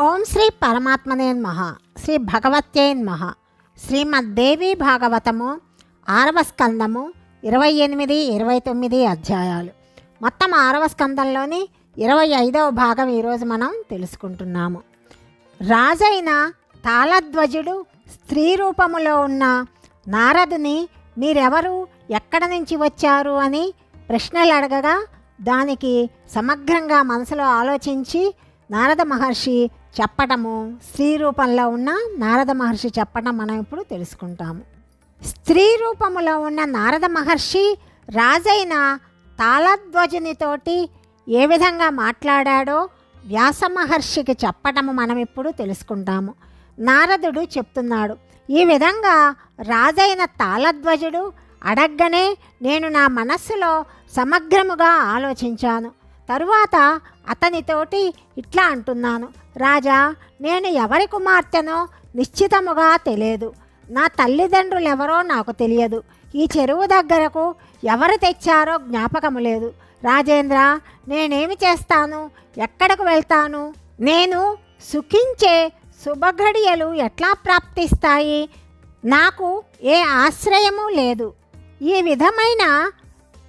ఓం శ్రీ పరమాత్మనే మహ శ్రీ భగవత్యై నమః. శ్రీమద్దేవి భాగవతము ఆరవ స్కందము ఇరవై ఎనిమిది ఇరవై తొమ్మిది అధ్యాయాలు. మొత్తం ఆరవ స్కందంలోని ఇరవై ఐదవ భాగం ఈరోజు మనం తెలుసుకుంటున్నాము. రాజైన తాళధ్వజుడు స్త్రీ రూపములో ఉన్న నారదుని మీరెవరు? ఎక్కడ నుంచి వచ్చారు? అని ప్రశ్నలు అడగగా దానికి సమగ్రంగా మనసులో ఆలోచించి నారద మహర్షి చెప్పటము స్త్రీ రూపంలో ఉన్న నారద మహర్షి చెప్పటం మనం ఇప్పుడు తెలుసుకుంటాము. స్త్రీ రూపములో ఉన్న నారద మహర్షి రాజైన తాళధ్వజునితోటి ఏ విధంగా మాట్లాడాడో వ్యాస మహర్షికి చెప్పటము మనం ఇప్పుడు తెలుసుకుంటాము. నారదుడు చెప్తున్నాడు ఈ విధంగా రాజైన తాళధ్వజుడు అడగ్గనే నేను నా మనస్సులో సమగ్రముగా ఆలోచించాను. తరువాత అతనితోటి ఇట్లా అంటున్నాను. రాజా నేను ఎవరి కుమార్తెనో నిశ్చితముగా తెలియదు. నా తల్లిదండ్రులు ఎవరో నాకు తెలియదు. ఈ చెరువు దగ్గరకు ఎవరు తెచ్చారో జ్ఞాపకము లేదు. రాజేంద్ర నేనేమి చేస్తాను? ఎక్కడకు వెళ్తాను? నేను సుఖించే శుభఘడియలు ఎట్లా ప్రాప్తిస్తాయి? నాకు ఏ ఆశ్రయము లేదు. ఈ విధమైన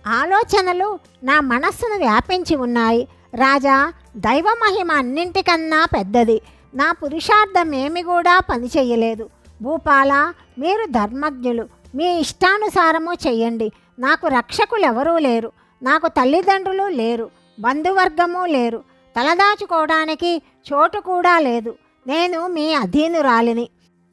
ఆలోచనలు నా మనస్సును వ్యాపించి ఉన్నాయి. రాజా దైవ మహిమ అన్నింటికన్నా పెద్దది. నా పురుషార్థం ఏమి కూడా పనిచేయలేదు భూపాల మీరు ధర్మజ్ఞులు. మీ ఇష్టానుసారము చెయ్యండి. నాకు రక్షకులు ఎవరూ లేరు. నాకు తల్లిదండ్రులు లేరు. బంధువర్గము లేరు. తలదాచుకోవడానికి చోటు కూడా లేదు. నేను మీ అధీనురాలిని.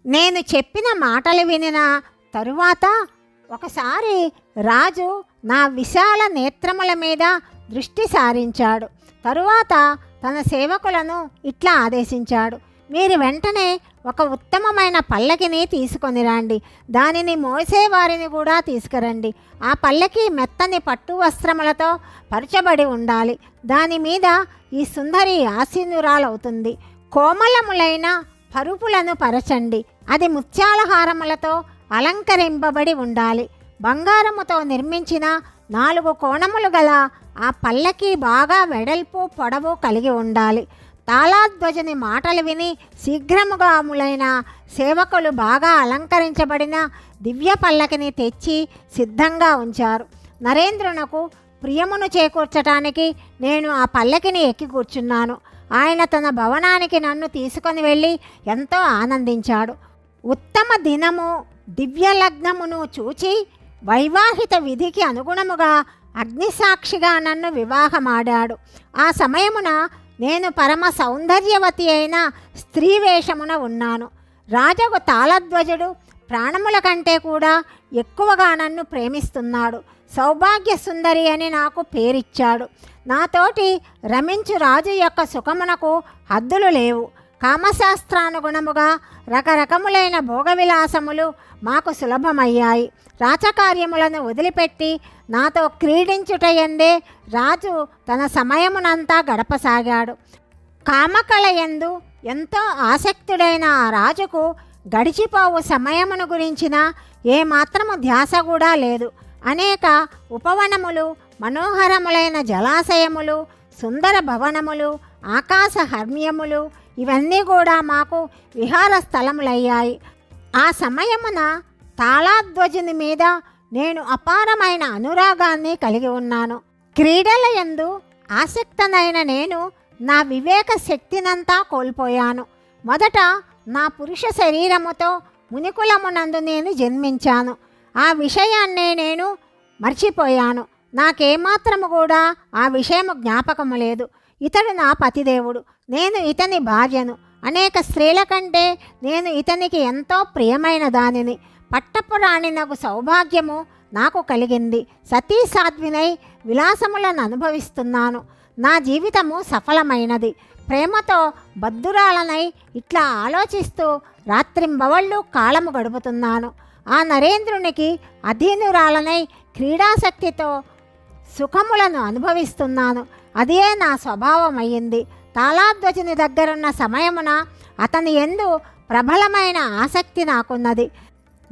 నేను చెప్పిన మాటలు వినిన తరువాత ఒకసారి రాజు నా విశాల నేత్రముల మీద దృష్టి సారించాడు. తరువాత తన సేవకులను ఇట్లా ఆదేశించాడు. మీరు వెంటనే ఒక ఉత్తమమైన పల్లకిని తీసుకొని రండి. దానిని మోసేవారిని కూడా తీసుకురండి. ఆ పల్లకి మెత్తని పట్టు వస్త్రములతో పరచబడి ఉండాలి. దాని మీద ఈ సుందరి ఆసీనురాలవుతుంది కోమలములైన పరుపులను పరచండి. అది ముత్యాల హారములతో అలంకరింపబడి ఉండాలి. బంగారముతో నిర్మించిన నాలుగు కోణములు గల ఆ పల్లకి బాగా వెడల్పు పొడవు కలిగి ఉండాలి. తాళాధ్వజని మాటలు విని శీఘ్రముగా అములైన సేవకులు బాగా అలంకరించబడిన దివ్య పల్లకిని తెచ్చి సిద్ధంగా ఉంచారు. నరేంద్రునకు ప్రియమును చేకూర్చటానికి నేను ఆ పల్లకిని ఎక్కి కూర్చున్నాను. ఆయన తన భవనానికి నన్ను తీసుకొని వెళ్ళి ఎంతో ఆనందించాడు. ఉత్తమ దినము దివ్య లగ్నమును చూచి వైవాహిత విధికి అనుగుణముగా అగ్నిసాక్షిగా నన్ను వివాహమాడాడు. ఆ సమయమున నేను పరమ సౌందర్యవతి అయిన స్త్రీ వేషమున ఉన్నాను. రాజగు తాళధ్వజుడు ప్రాణముల కంటే కూడా ఎక్కువగా నన్ను ప్రేమిస్తున్నాడు. సౌభాగ్య సుందరి అని నాకు పేరిచ్చాడు. నాతోటి రమించు రాజు యొక్క సుఖమునకు హద్దులు లేవు. కామశాస్త్రానుగుణముగా రకరకములైన భోగవిలాసములు మాకు సులభమయ్యాయి. రాచకార్యములను వదిలిపెట్టి నాతో క్రీడించుటయందే రాజు తన సమయమునంతా గడపసాగాడు. కామకళయందు ఎంతో ఆసక్తుడైన ఆ రాజుకు గడిచిపోవు సమయమును గురించిన ఏమాత్రము ధ్యాస కూడా లేదు. అనేక ఉపవనములు మనోహరములైన జలాశయములు సుందర భవనములు ఆకాశ హర్మ్యములు ఇవన్నీ కూడా మాకు విహార స్థలములయ్యాయి. ఆ సమయమున తాళాధ్వజుని మీద నేను అపారమైన అనురాగాన్ని కలిగి ఉన్నాను. క్రీడల యందు ఆసక్తనైన నేను నా వివేక శక్తినంతా కోల్పోయాను. మొదట నా పురుష శరీరముతో మునికులమునందు నేను జన్మించాను. ఆ విషయాన్నే నేను మర్చిపోయాను. నాకేమాత్రము కూడా ఆ విషయము జ్ఞాపకము లేదు. ఇతడు నా పతిదేవుడు నేను ఇతని భార్యను. అనేక స్త్రీల కంటే నేను ఇతనికి ఎంతో ప్రియమైన దానిని. పట్టపురాణి నాకు సౌభాగ్యము నాకు కలిగింది. సతీ సాధ్వినై విలాసములను అనుభవిస్తున్నాను. నా జీవితము సఫలమైనది. ప్రేమతో బద్దురాలనై ఇట్లా ఆలోచిస్తూ రాత్రింబవళ్ళు కాలము గడుపుతున్నాను. ఆ నరేంద్రునికి అధీనురాలనై క్రీడాశక్తితో సుఖములను అనుభవిస్తున్నాను. అదే నా స్వభావం అయ్యింది తాళాధ్వజుని దగ్గరున్న సమయమున అతని ఎందు ప్రబలమైన ఆసక్తి నాకున్నది.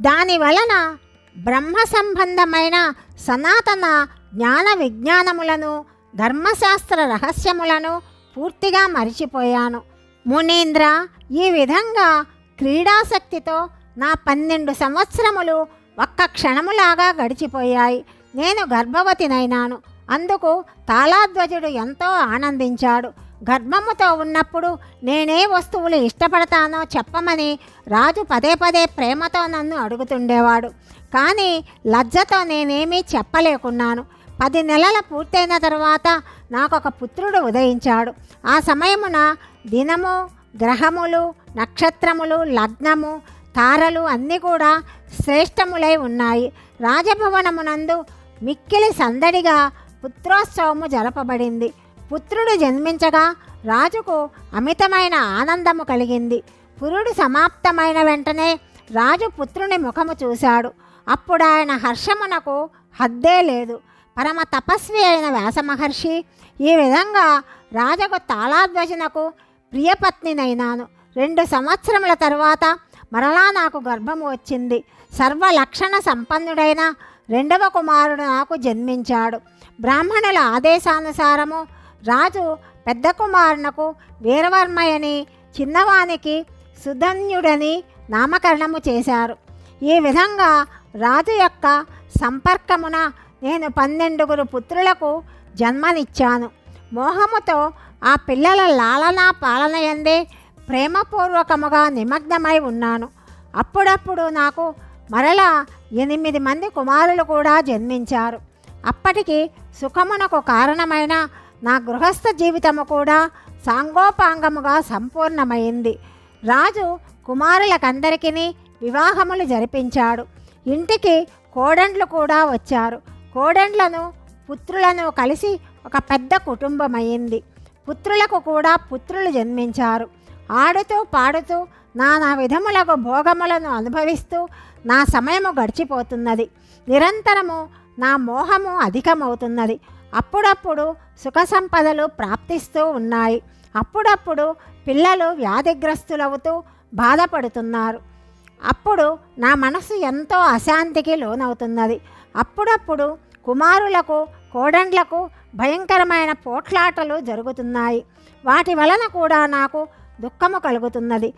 దాని వలన బ్రహ్మ సంబంధమైన సనాతన జ్ఞాన విజ్ఞానములను ధర్మశాస్త్ర రహస్యములను పూర్తిగా మరిచిపోయాను. మునీంద్ర ఈ విధంగా క్రీడాశక్తితో నా పన్నెండు సంవత్సరములు ఒక్క క్షణములాగా గడిచిపోయాయి. నేను గర్భవతినైనాను. అందుకు తాళాధ్వజుడు ఎంతో ఆనందించాడు. గర్భముతో ఉన్నప్పుడు నేనే వస్తువులు ఇష్టపడతానో చెప్పమని రాజు పదే పదే ప్రేమతో నన్ను అడుగుతుండేవాడు. కానీ లజ్జతో నేనేమీ చెప్పలేకున్నాను. పది నెలల పూర్తయిన తర్వాత నాకు ఒక పుత్రుడు ఉదయించాడు. ఆ సమయమున దినము గ్రహములు నక్షత్రములు లగ్నము తారలు అన్నీ కూడా శ్రేష్టములై ఉన్నాయి. రాజభవనమునందు మిక్కిలి సందడిగా పుత్రోత్సవము జరపబడింది. పుత్రుడు జన్మించగా రాజుకు అమితమైన ఆనందము కలిగింది. పురుడు సమాప్తమైన వెంటనే రాజు పుత్రుని ముఖము చూశాడు. అప్పుడు ఆయన హర్షమునకు హద్దే లేదు. పరమ తపస్వి అయిన వ్యాసమహర్షి ఈ విధంగా రాజకు తాళాధ్వజనకు ప్రియపత్నినైనాను. రెండు సంవత్సరముల తరువాత మరలా నాకు గర్భము వచ్చింది. సర్వలక్షణ సంపన్నుడైన రెండవ కుమారుడు నాకు జన్మించాడు. బ్రాహ్మణుల ఆదేశానుసారము రాజు పెద్ద కుమారునకు వీరవర్మయని చిన్నవానికి సుధన్యుడని నామకరణము చేశారు. ఈ విధంగా రాజు యొక్క సంపర్కమున నేను పన్నెండుగురు పుత్రులకు జన్మనిచ్చాను. మోహముతో ఆ పిల్లల లాలనా పాలన ఎందే ప్రేమపూర్వకముగా నిమగ్నమై ఉన్నాను. అప్పుడప్పుడు నాకు మరలా ఎనిమిది మంది కుమారులు కూడా జన్మించారు. అప్పటికి సుఖమునకు కారణమైన నా గృహస్థ జీవితము కూడా సాంగోపాంగముగా సంపూర్ణమైంది. రాజు కుమారులకందరికీ వివాహములు జరిపించాడు. ఇంటికి కోడండ్లు కూడా వచ్చారు. కోడండ్లను పుత్రులను కలిసి ఒక పెద్ద కుటుంబమైంది. పుత్రులకు కూడా పుత్రులు జన్మించారు. ఆడుతూ పాడుతూ నానా విధములకు భోగములను అనుభవిస్తూ నా సమయము గడిచిపోతున్నది. నిరంతరము నా మోహము అధికమవుతున్నది. అప్పుడప్పుడు సుఖ సంపదలు ప్రాప్తిస్తూ ఉన్నాయి. అప్పుడప్పుడు పిల్లలు వ్యాధిగ్రస్తులవుతూ బాధపడుతున్నారు. అప్పుడు నా మనసు ఎంతో అశాంతికి లోనవుతున్నది. అప్పుడప్పుడు కుమారులకు కోడండ్లకు భయంకరమైన పోట్లాటలు జరుగుతున్నాయి. వాటి వలన కూడా నాకు దుఃఖము కలుగుతున్నది.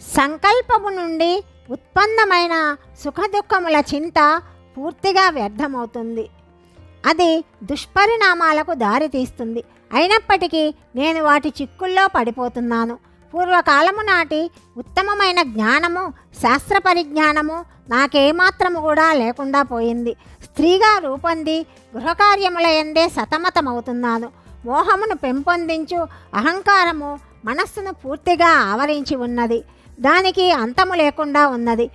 సంకల్పము నుండి ఉత్పన్నమైన సుఖదుఖముల చింత పూర్తిగా వ్యర్థమవుతుంది. అది దుష్పరిణామాలకు దారితీస్తుంది అయినప్పటికీ నేను వాటి చిక్కుల్లో పడిపోతున్నాను. పూర్వకాలము నాటి ఉత్తమమైన జ్ఞానము శాస్త్ర పరిజ్ఞానము నాకేమాత్రము కూడా లేకుండా పోయింది. స్త్రీగా రూపొంది గృహకార్యముల ఎందే సతమతమవుతున్నాను. మోహమును పెంపొందించు అహంకారము మనస్సును పూర్తిగా ఆవరించి ఉన్నది. దానికి అంతము లేకుండా ఉన్నది.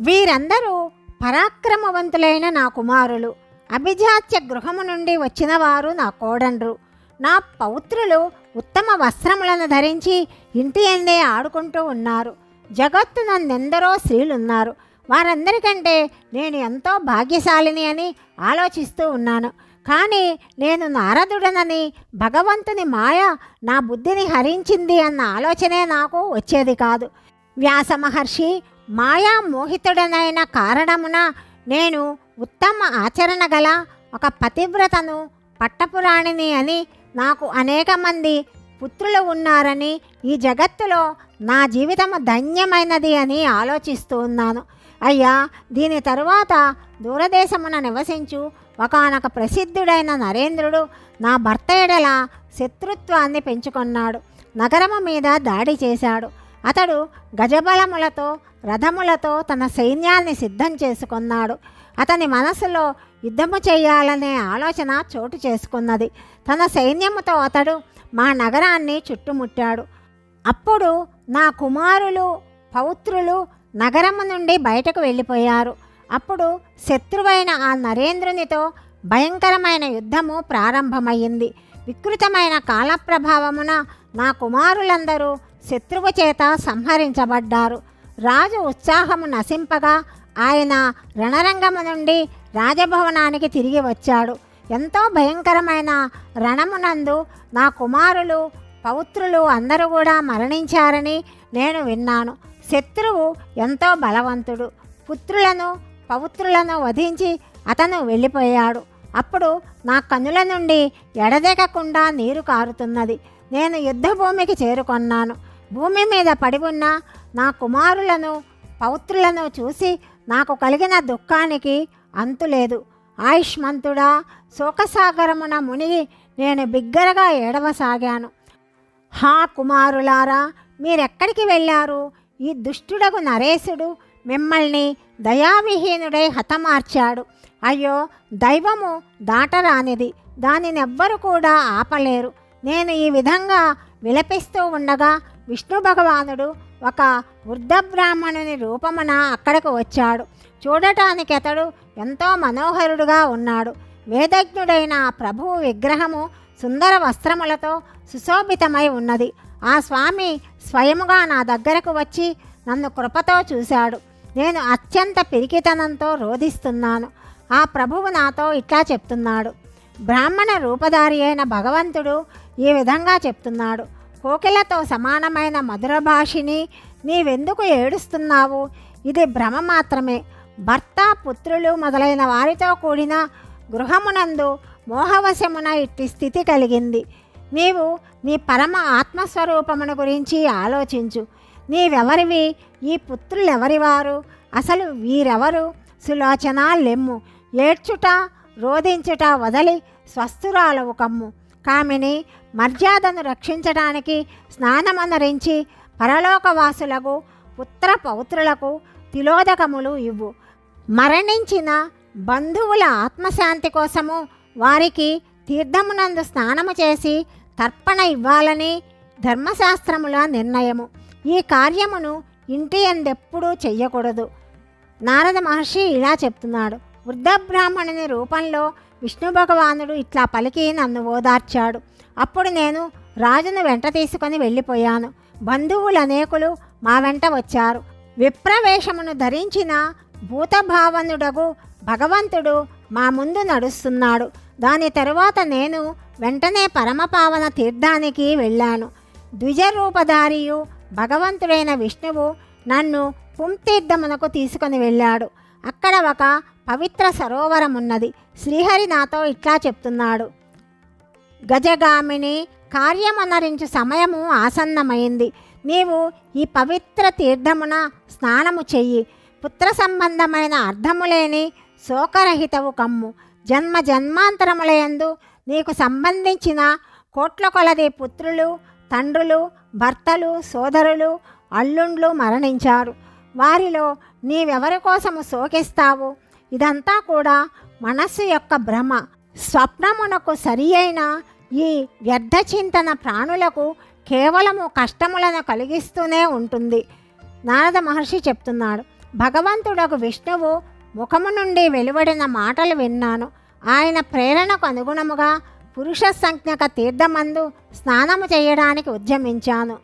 వీరందరూ పరాక్రమవంతులైన నా కుమారులు. అభిజాత్య గృహము నుండి వచ్చిన వారు నా కోడండ్రు. నా పౌత్రులు ఉత్తమ వస్త్రములను ధరించి ఇంటి ఎందే ఆడుకుంటూ ఉన్నారు. జగత్తు నన్నెందరో స్త్రీలున్నారు. వారందరికంటే నేను ఎంతో భాగ్యశాలిని అని ఆలోచిస్తూ ఉన్నాను. కానీ నేను నారదుడనని భగవంతుని మాయ నా బుద్ధిని హరించింది అన్న ఆలోచనే నాకు వచ్చేది కాదు. వ్యాస మహర్షి మాయా మోహితుడనైన కారణమున నేను ఉత్తమ ఆచరణ గల ఒక పతివ్రతను పట్టపురాణిని అని నాకు అనేక మంది పుత్రులు ఉన్నారని ఈ జగత్తులో నా జీవితము ధన్యమైనది అని ఆలోచిస్తూ ఉన్నాను. అయ్యా దీని తరువాత దూరదేశమున నివసించు ఒకనొక ప్రసిద్ధుడైన నరేంద్రుడు నా భర్త ఎడల శత్రుత్వాన్ని పెంచుకున్నాడు. నగరము మీద దాడి చేశాడు. అతడు గజబలములతో రథములతో తన సైన్యాన్ని సిద్ధం చేసుకున్నాడు. అతని మనసులో యుద్ధము చేయాలనే ఆలోచన చోటు చేసుకున్నది. తన సైన్యముతో అతడు మా నగరాన్ని చుట్టుముట్టాడు. అప్పుడు నా కుమారులు పౌత్రులు నగరము నుండి బయటకు వెళ్ళిపోయారు. అప్పుడు శత్రువైన ఆ నరేంద్రునితో భయంకరమైన యుద్ధము ప్రారంభమయ్యింది. వికృతమైన కాలప్రభావమున నా కుమారులందరూ శత్రువు చేత సంహరించబడ్డారు. రాజు ఉత్సాహము నశింపగా ఆయన రణరంగము నుండి రాజభవనానికి తిరిగి వచ్చాడు. ఎంతో భయంకరమైన రణమునందు నా కుమారులు పౌత్రులు అందరూ కూడా మరణించారని నేను విన్నాను. శత్రువు ఎంతో బలవంతుడు. పుత్రులను పౌత్రులను వధించి అతను వెళ్ళిపోయాడు. అప్పుడు నా కనుల నుండి ఎడదెగకుండా నీరు కారుతున్నది. నేను యుద్ధభూమికి చేరుకొన్నాను. భూమి మీద పడి ఉన్న నా కుమారులను పౌత్రులను చూసి నాకు కలిగిన దుఃఖానికి అంతులేదు ఆయుష్మంతుడా శోకసాగరమున మునిగి నేను బిగ్గరగా ఏడవసాగాను. హా కుమారులారా మీరెక్కడికి వెళ్ళారు? ఈ దుష్టుడగు నరేశుడు మిమ్మల్ని దయావిహీనుడై హతమార్చాడు. అయ్యో దైవము దాటరానిది దానినెవ్వరు కూడా ఆపలేరు. నేను ఈ విధంగా విలపిస్తూ ఉండగా విష్ణు భగవానుడు ఒక వృద్ధ బ్రాహ్మణుని రూపమున అక్కడికి వచ్చాడు. చూడటానికి అతడు ఎంతో మనోహరుడుగా ఉన్నాడు. వేదజ్ఞుడైన ప్రభువు విగ్రహము సుందర వస్త్రములతో సుశోభితమై ఉన్నది. ఆ స్వామి స్వయముగా నా దగ్గరకు వచ్చి నన్ను కృపతో చూశాడు. నేను అత్యంత పిరికితనంతో రోధిస్తున్నాను. ఆ ప్రభువు నాతో ఇట్లా చెప్తున్నాడు. బ్రాహ్మణ రూపధారి అయిన భగవంతుడు ఈ విధంగా చెప్తున్నాడు. కోకిలతో సమానమైన మధుర భాషిని నీవెందుకు ఏడుస్తున్నావు? ఇది భ్రమ మాత్రమే. భర్త పుత్రులు మొదలైన వారితో కూడిన గృహమునందు మోహవశమున ఇట్టి స్థితి కలిగింది. నీవు నీ పరమ ఆత్మస్వరూపమును గురించి ఆలోచించు. నీవెవరివి? ఈ పుత్రులెవరివారు? అసలు వీరెవరు? సులోచన లెమ్ము. ఏడ్చుట రోధించుట వదలి స్వస్థురాలవు కమ్ము. కామిని మర్యాదను రక్షించడానికి స్నానమనరించి పరలోకవాసులకు పుత్ర పౌత్రులకు తిలోదకములు ఇవ్వు. మరణించిన బంధువుల ఆత్మశాంతి కోసము వారికి తీర్థమునందు స్నానము చేసి తర్పణ ఇవ్వాలని ధర్మశాస్త్రముల నిర్ణయము. ఈ కార్యమును ఇంటి ఎందెప్పుడూ చెయ్యకూడదు. నారద మహర్షి ఇలా చెప్తున్నాడు. వృద్ధ బ్రాహ్మణుని రూపంలో విష్ణు భగవానుడు ఇట్లా పలికి నన్ను ఓదార్చాడు. అప్పుడు నేను రాజును వెంట తీసుకొని వెళ్ళిపోయాను. బంధువులు అనేకులు మా వెంట వచ్చారు. విప్రవేశమును ధరించిన భూతభావనుడగు భగవంతుడు మా ముందు నడుస్తున్నాడు. దాని తరువాత నేను వెంటనే పరమపావన తీర్థానికి వెళ్ళాను. ద్విజరూపధారియు భగవంతుడైన విష్ణువు నన్ను పుంతీర్థమునకు తీసుకొని వెళ్ళాడు. అక్కడ ఒక పవిత్ర సరోవరం ఉన్నది శ్రీహరి నాతో ఇట్లా చెప్తున్నాడు. గజగామిని కార్యమనరించు సమయము ఆసన్నమైంది. నీవు ఈ పవిత్ర తీర్థమున స్నానము చెయ్యి. పుత్ర సంబంధమైన అర్థము లేని శోకరహితవు కమ్ము. జన్మ జన్మాంతరములయందు నీకు సంబంధించిన కోట్ల కొలది పుత్రులు తండ్రులు భర్తలు సోదరులు అల్లుండ్లు మరణించారు. వారిలో నీవెవరి కోసము శోకిస్తావు? ఇదంతా కూడా మనస్సు యొక్క భ్రమ. స్వప్నమునకు సరి అయిన ఈ వ్యర్థ చింతన ప్రాణులకు కేవలము కష్టములను కలిగిస్తూనే ఉంటుంది. నారద మహర్షి చెప్తున్నాడు భగవంతుడకు విష్ణువు ముఖము నుండి వెలువడిన మాటలు విన్నాను. ఆయన ప్రేరణకు అనుగుణముగా పురుష సంజ్ఞక తీర్థమందు స్నానము చేయడానికి ఉద్యమించాను.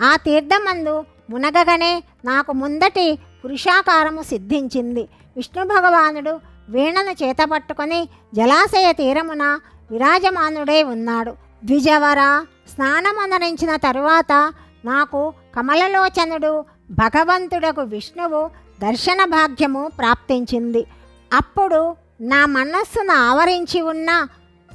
ఆ తీర్థమందు మునగగానే నాకు ముందటి పురుషాకారము సిద్ధించింది. విష్ణు భగవానుడు వీణను చేతపట్టుకొని జలాశయ తీరమున విరాజమానుడై ఉన్నాడు. ద్విజవర స్నానమనరించిన తరువాత నాకు కమలలోచనుడు భగవంతుడకు విష్ణువు దర్శన భాగ్యము ప్రాప్తించింది. అప్పుడు నా మనస్సును ఆవరించి ఉన్న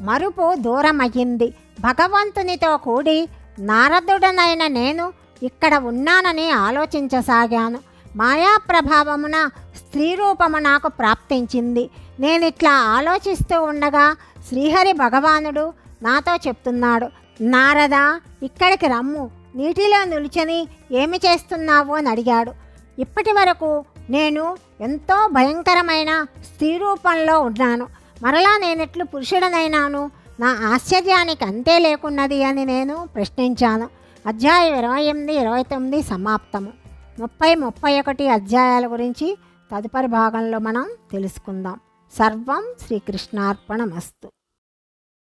మరుపు దూరమయ్యింది. భగవంతునితో కూడి నారదుడనైన నేను ఇక్కడ ఉన్నానని ఆలోచించసాగాను. మాయా ప్రభావమున స్త్రీ రూపము నాకు ప్రాప్తించింది. నేను ఇట్లా ఆలోచిస్తూ ఉండగా శ్రీహరి భగవానుడు నాతో చెప్తున్నాడు నారద ఇక్కడికి రమ్ము. నీటిలో నిలుచని ఏమి చేస్తున్నావు? అని అడిగాడు. ఇప్పటి వరకు నేను ఎంతో భయంకరమైన స్త్రీ రూపంలో ఉన్నాను. మరలా నేనెట్లు పురుషుడనైనాను? నా ఆశ్చర్యానికి అంతే లేకున్నది అని నేను ప్రశ్నించాను. అధ్యాయం ఇరవై ఎనిమిది ఇరవై తొమ్మిది సమాప్తము. ముప్పై ముప్పై ఒకటి అధ్యాయాల గురించి తదుపరి భాగంలో మనం తెలుసుకుందాం. సర్వం శ్రీకృష్ణార్పణమస్తు.